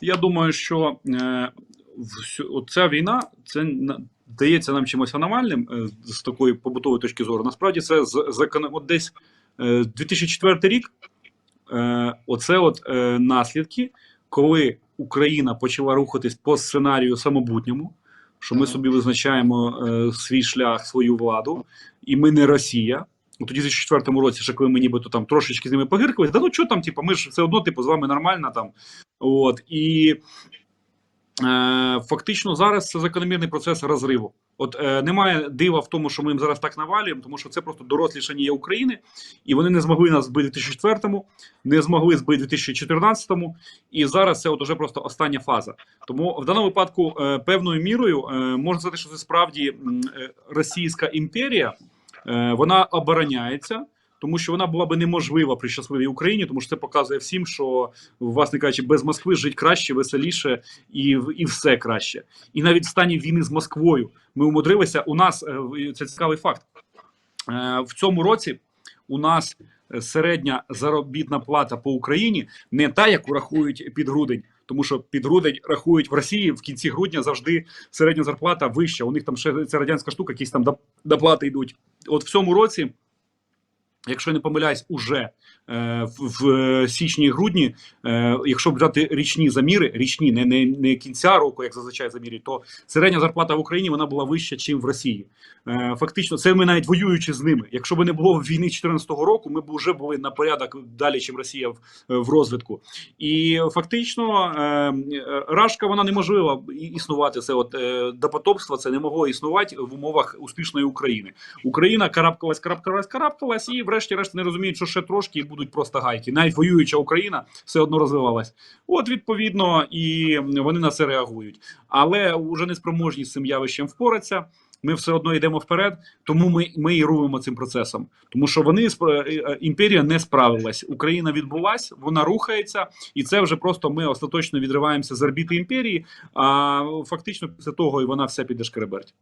Я думаю, що е, ця війна це здається нам чимось аномальним е, з такої побутової точки зору. Насправді це з от десь е, 2004 рік. Е, оце от наслідки, коли Україна почала рухатись по сценарію самобутньому, що ми собі визначаємо е, свій шлях, свою владу, і ми не Росія. У тоді 2004 році, ще коли ми нібито там трошечки з ними погиркались, да ну що там, типу, ми ж все одно, типу, з вами нормально там. От і е, фактично зараз це закономірний процес розриву. От е, немає дива в тому, що ми їм зараз так навалюємо, тому що це просто дорослішання України, і вони не змогли нас збити в 2004-му, не змогли збити в 2014-му, і зараз це от уже просто остання фаза. Тому в даному випадку е, певною мірою е, можна сказати, що це справді е, Російська імперія, вона обороняється. Тому що вона була би неможлива при щасливій Україні, тому що це показує всім, що власне кажучи, без Москви жить краще, веселіше і, і все краще. І навіть в стані війни з Москвою ми умудрилися. У нас е, це цікавий факт. Е, В цьому році у нас е, середня заробітна плата по Україні не та, яку рахують під грудень. Тому що під грудень рахують в Росії в кінці грудня завжди середня зарплата вища. У них там ще ця радянська штука, якісь там доплати йдуть. От в цьому році, якщо я не помиляюсь, уже е, в, в січні грудні, е, якщо брати річні заміри, річні, не, не, не кінця року, як зазвичай замірюють, то середня зарплата в Україні вона була вища, ніж в Росії. Е, фактично, це ми навіть воюючи з ними. Якщо б не було війни 2014 року, ми б вже були на порядок далі, ніж Росія в, в розвитку. І фактично е, е, Рашка вона неможлива існувати. Це от е, допотопство це не могло існувати в умовах успішної України. Україна карабкалась, карабкалась, карабкалась, і врешті-решт не розуміють, що ще трошки і будуть просто гайки. Навіть воююча Україна все одно розвивалась. От відповідно, і вони на це реагують. Але вже неспроможні з цим явищем впоратися. Ми все одно йдемо вперед, тому ми, ми і рулимо цим процесом. Тому що вони е, е, імперія не справилась. Україна відбулась, вона рухається, і це вже просто ми остаточно відриваємося з орбіти імперії. А фактично після того і вона вся піде шкереберть.